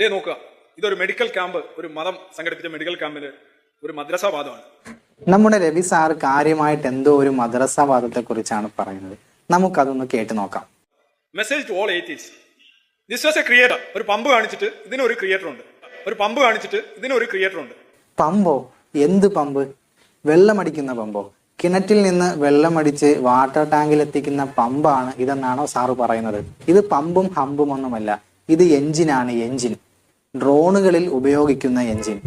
ദേ നോക്കുക. ഇതൊരു medical camp ഒരു മതം സംഘടിപ്പിച്ച മെഡിക്കൽ ക്യാമ്പിൽ ഒരു മദ്രസാവാദമാണ്. നമ്മുടെ രവി സാർ കാര്യമായിട്ട് എന്തോ ഒരു മദ്രസാവാദത്തെ കുറിച്ചാണ് പറയുന്നത്. നമുക്കതൊന്ന് കേട്ടു നോക്കാം. Message to all eighties this was a creator ഒരു പമ്പ് കാണിച്ചിട്ട് ഇതിനൊരു ക്രിയേറ്റർ ഉണ്ട്. ഒരു പമ്പ് കാണിച്ചിട്ട് ഇതിനൊരു ക്രിയേറ്റർ ഉണ്ട്. പമ്പോ? എന്ത് പമ്പ്? വെള്ളമടിക്കുന്ന പമ്പോ? കിണറ്റിൽ നിന്ന് വെള്ളമടിച്ച് വാട്ടർ ടാങ്കിൽ എത്തിക്കുന്ന പമ്പാണ് ഇതെന്നാണോ സാറ് പറയുന്നത്. ഇത് പമ്പും ഹമ്പും ഒന്നുമല്ല ഇത് എഞ്ചിനാണ് എഞ്ചിൻ ഡ്രോണുകളിൽ ഉപയോഗിക്കുന്ന എൻജിൻ.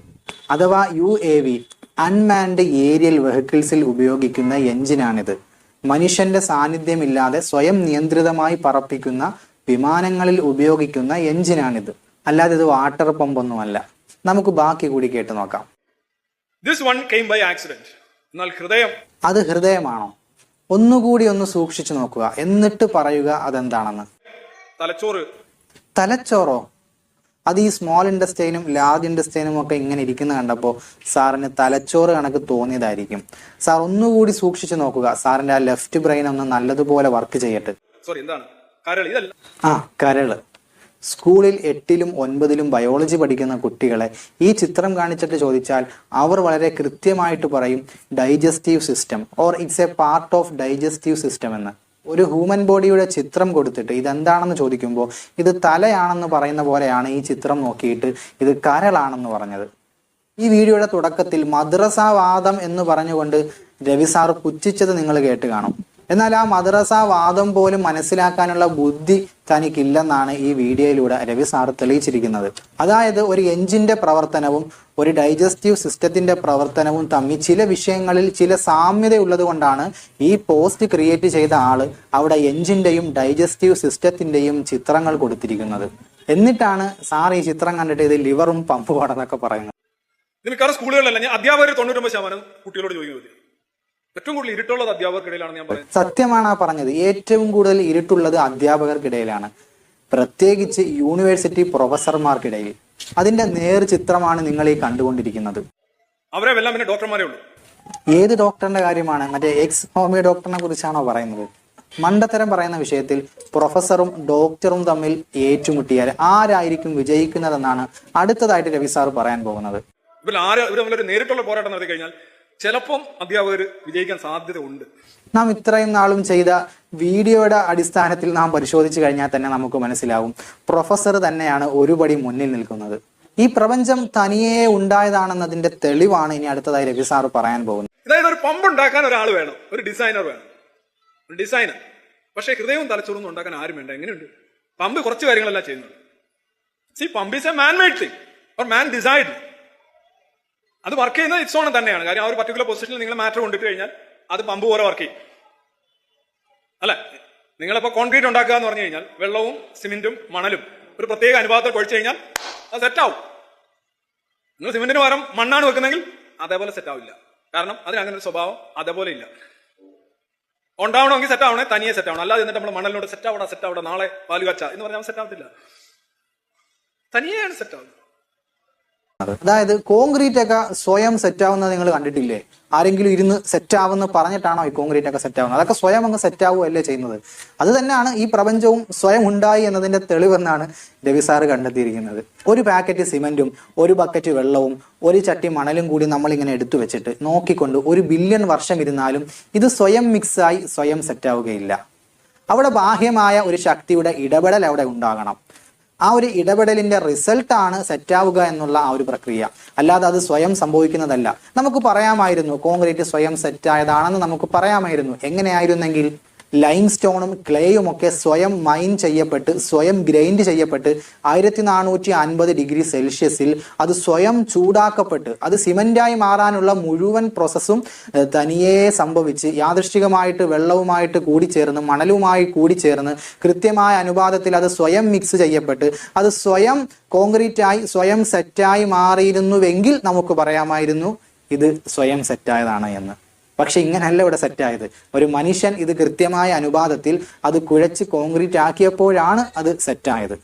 അഥവാ U A V unmanned aerial വെഹിക്കിൾസിൽ ഉപയോഗിക്കുന്ന എൻജിനാണിത്. മനുഷ്യന്റെ സാന്നിധ്യമില്ലാതെ സ്വയം നിയന്ത്രിതമായി പറപ്പിക്കുന്ന വിമാനങ്ങളിൽ ഉപയോഗിക്കുന്ന എഞ്ചിനാണിത് അല്ലാതെ ഇത് വാട്ടർ പമ്പൊന്നുമല്ല. നമുക്ക് ബാക്കി കൂടി കേട്ട് നോക്കാം. This one came by accident എന്നാൽ ഹൃദയം? അത് ഹൃദയമാണോ? ഒന്നുകൂടി ഒന്ന് സൂക്ഷിച്ചു നോക്കുക. എന്നിട്ട് പറയുക അതെന്താണെന്ന്. തലച്ചോറ്. തലച്ചോറോ? അത് ഈ സ്മോൾ ഇൻഡസ്റ്റൈനും ലാർജ് ഇൻഡസ്റ്റൈനും ഒക്കെ ഇങ്ങനെ ഇരിക്കുന്ന കണ്ടപ്പോൾ സാറിന് തലച്ചോറ് കണക്ക് തോന്നിയതായിരിക്കും. സാർ ഒന്നുകൂടി സൂക്ഷിച്ചു നോക്കുക. സാറിന്റെ ആ ലെഫ്റ്റ് ബ്രെയിൻ ഒന്ന് നല്ലതുപോലെ വർക്ക് ചെയ്യട്ടെ. സോറി എന്താണ്? ആ കരൾ. സ്കൂളിൽ എട്ടിലും ഒൻപതിലും ബയോളജി പഠിക്കുന്ന കുട്ടികളെ ഈ ചിത്രം കാണിച്ചിട്ട് ചോദിച്ചാൽ അവർ വളരെ കൃത്യമായിട്ട് പറയും digestive system or it's a part of digestive system എന്ന്. ഒരു ഹ്യൂമൻ ബോഡിയുടെ ചിത്രം കൊടുത്തിട്ട് ഇതെന്താണെന്ന് ചോദിക്കുമ്പോൾ ഇത് തലയാണെന്ന് പറയുന്ന പോലെയാണ് ഈ ചിത്രം നോക്കിയിട്ട് ഇത് കരളാണെന്ന് പറഞ്ഞത്. ഈ വീഡിയോയുടെ തുടക്കത്തിൽ മദ്രസാവാദം എന്ന് പറഞ്ഞുകൊണ്ട് രവി സാർ പുച്ഛിച്ചത് നിങ്ങൾ കേട്ട് കാണും. എന്നാൽ ആ മദ്രസ വാദം പോലും മനസ്സിലാക്കാനുള്ള ബുദ്ധി തനിക്കില്ലെന്നാണ് ഈ വീഡിയോയിലൂടെ രവി സാർ തെളിയിച്ചിരിക്കുന്നത്. അതായത് ഒരു എഞ്ചിന്റെ പ്രവർത്തനവും ഒരു ഡൈജസ്റ്റീവ് സിസ്റ്റത്തിന്റെ പ്രവർത്തനവും തമ്മിൽ ചില വിഷയങ്ങളിൽ ചില സാമ്യത ഉള്ളത് കൊണ്ടാണ് ഈ പോസ്റ്റ് ക്രിയേറ്റ് ചെയ്ത ആൾ അവിടെ എഞ്ചിന്റെയും ഡൈജസ്റ്റീവ് സിസ്റ്റത്തിന്റെയും ചിത്രങ്ങൾ കൊടുത്തിരിക്കുന്നത്. എന്നിട്ടാണ് സാർ ഈ ചിത്രം കണ്ടിട്ട് ഇത് ലിവറും പമ്പ് പാടെന്നൊക്കെ പറയുന്നത്. സ്കൂളുകളിലല്ല ഞാൻ അധ്യാപകർ തൊണ്ണൂറ്റൊമ്പത് ശതമാനം കുട്ടികളോട് ചോദിക്കുന്നത് ഏറ്റവും കൂടുതൽ ഇരുട്ടുള്ളത് അധ്യാപകർക്കിടയിലാണ് ഞാൻ പറയുന്നത്. സത്യമാണ് ആ പറഞ്ഞത്. ഏറ്റവും കൂടുതൽ ഇരുട്ടുള്ളത് അധ്യാപകർക്കിടയിലാണ്. പ്രത്യേകിച്ച് യൂണിവേഴ്സിറ്റി പ്രൊഫസർമാർക്കിടയിൽ. അതിന്റെ നേർ ചിത്രമാണ് നിങ്ങൾ ഈ കണ്ടുകൊണ്ടിരിക്കുന്നത്. അവരെ എല്ലാം പിന്നെ ഡോക്ടർമാരേ ഉള്ളൂ. ഏത് ഡോക്ടറിന്റെ കാര്യമാണ്? മറ്റേ എക്സ് ഹോമിയോ ഡോക്ടറിനെ കുറിച്ചാണോ പറയുന്നത്? മണ്ടത്തരം പറയുന്ന വിഷയത്തിൽ പ്രൊഫസറും ഡോക്ടറും തമ്മിൽ ഏറ്റുമുട്ടിയാൽ ആരായിരിക്കും വിജയിക്കുന്നതെന്നാണ് അടുത്തതായിട്ട് രവി സാർ പറയാൻ പോകുന്നത്. ഇവർ ആര് ഇവർ തമ്മിലൊരു നേരിട്ടുള്ള പോരാട്ടം നടത്തി കഴിഞ്ഞാൽ ചിലപ്പം അധ്യാപകർ വിജയിക്കാൻ സാധ്യത ഉണ്ട് നാം ഇത്രയും നാളും ചെയ്ത വീഡിയോയുടെ അടിസ്ഥാനത്തിൽ നാം പരിശോധിച്ചു കഴിഞ്ഞാൽ തന്നെ നമുക്ക് മനസ്സിലാവും. പ്രൊഫസർ തന്നെയാണ് ഒരുപടി മുന്നിൽ നിൽക്കുന്നത്. ഈ പ്രപഞ്ചം തനിയെ ഉണ്ടായതാണെന്നതിന്റെ തെളിവാണ് ഇനി അടുത്തതായി രവി സാർ പറയാൻ പോകുന്നത്. അതായത് ഒരു പമ്പ് ഉണ്ടാക്കാൻ ഒരാൾ വേണം ഒരു ഡിസൈനർ വേണം. ഒരു ഡിസൈനർ. പക്ഷേ ഹൃദയവും തലച്ചോറും ഉണ്ടാക്കാൻ ആരും വേണ്ട. എങ്ങനെയുണ്ട്? പമ്പ് കുറച്ച് കാര്യങ്ങളെല്ലാം ചെയ്യുന്നത്. See pump is a man made thing or man decide അത് വർക്ക് ചെയ്യുന്നത് ഇറ്റ്സ് ഓൺ തന്നെയാണ്. കാര്യം ആ ഒരു പർട്ടിക്കുലർ പൊസിഷനിൽ നിങ്ങൾ മാറ്റർ കൊണ്ടിട്ട് കഴിഞ്ഞാൽ അത് പമ്പ് പോലെ വർക്ക് ചെയ്യും. അല്ലെ? നിങ്ങളിപ്പോൾ കോൺക്രീറ്റ് ഉണ്ടാക്കുക എന്ന് പറഞ്ഞു കഴിഞ്ഞാൽ വെള്ളവും സിമെന്റും മണലും ഒരു പ്രത്യേക അനുപാതത്തിൽ കൊഴിച്ചു കഴിഞ്ഞാൽ അത് സെറ്റ് ആവും. നിങ്ങൾ സിമെന്റിന് പകരം മണ്ണാണ് വെക്കുന്നെങ്കിൽ അതേപോലെ സെറ്റ് ആവില്ല. കാരണം അതിന് അങ്ങനെ ഒരു സ്വഭാവം അതേപോലെ ഇല്ല. ഉണ്ടാവണമെങ്കിൽ സെറ്റ് ആവണേ തനിയെ സെറ്റ് ആവണം. അല്ലാതെ എന്നിട്ട് നമ്മൾ മണലിനോട് സെറ്റ് ആവണം സെറ്റ് ആവണം നാളെ പാലുകാച്ച എന്ന് പറഞ്ഞാൽ സെറ്റ് ആവത്തില്ല. തനിയെയാണ് സെറ്റ് ആവുന്നത്. അതായത് കോൺക്രീറ്റ് ഒക്കെ സ്വയം സെറ്റ് ആവുന്നത് നിങ്ങൾ കണ്ടിട്ടില്ലേ? ആരെങ്കിലും ഇരുന്ന് സെറ്റ് ആവുന്ന പറഞ്ഞിട്ടാണോ ഈ കോൺക്രീറ്റ് ഒക്കെ സെറ്റ് ആവുന്നത്? അതൊക്കെ സ്വയം അങ്ങ് സെറ്റ് ആവുകയല്ലേ ചെയ്യുന്നത്? അത് തന്നെയാണ് ഈ പ്രപഞ്ചവും സ്വയം ഉണ്ടായി എന്നതിന്റെ തെളിവെന്നാണ് രവി കണ്ടെത്തിയിരിക്കുന്നത്. ഒരു പാക്കറ്റ് സിമെന്റും ഒരു ബക്കറ്റ് വെള്ളവും ഒരു ചട്ടി മണലും കൂടി നമ്മൾ ഇങ്ങനെ എടുത്തു വെച്ചിട്ട് നോക്കിക്കൊണ്ട് ഒരു ബില്യൺ വർഷം ഇരുന്നാലും ഇത് സ്വയം മിക്സായി സ്വയം സെറ്റ് ആവുകയില്ല. അവിടെ ബാഹ്യമായ ഒരു ശക്തിയുടെ ഇടപെടൽ അവിടെ ഉണ്ടാകണം. ആ ഒരു ഇടപെടലിന്റെ റിസൾട്ട് ആണ് സെറ്റാവുക എന്നുള്ള ആ ഒരു പ്രക്രിയ. അല്ലാതെ അത് സ്വയം സംഭവിക്കുന്നതല്ല. നമുക്ക് പറയാമായിരുന്നു കോൺക്രീറ്റ് സ്വയം സെറ്റായതാണെന്ന് നമുക്ക് പറയാമായിരുന്നു. എങ്ങനെയായിരുന്നെങ്കിൽ? ലൈം സ്റ്റോണും ക്ലേയും ഒക്കെ സ്വയം മൈൻ ചെയ്യപ്പെട്ട് സ്വയം ഗ്രൈൻഡ് ചെയ്യപ്പെട്ട് ആയിരത്തി നാനൂറ്റി അൻപത് ഡിഗ്രി സെൽഷ്യസിൽ അത് സ്വയം ചൂടാക്കപ്പെട്ട് അത് സിമന്റായി മാറാനുള്ള മുഴുവൻ പ്രോസസ്സും തനിയെ സംഭവിച്ച് യാദൃശ്ചികമായിട്ട് വെള്ളവുമായിട്ട് കൂടിച്ചേർന്ന് മണലുമായി കൂടിച്ചേർന്ന് കൃത്യമായ അനുപാതത്തിൽ അത് സ്വയം മിക്സ് ചെയ്യപ്പെട്ട് അത് സ്വയം കോൺക്രീറ്റായി സ്വയം സെറ്റായി മാറിയിരുന്നുവെങ്കിൽ നമുക്ക് പറയാമായിരുന്നു ഇത് സ്വയം സെറ്റായതാണ് എന്ന്. പക്ഷെ ഇങ്ങനല്ല ഇവിടെ സെറ്റായത് ഒരു മനുഷ്യൻ ഇത് കൃത്യമായ അനുപാതത്തിൽ അത് കുഴച്ച് കോൺക്രീറ്റ് ആക്കിയപ്പോഴാണ് അത് സെറ്റായത്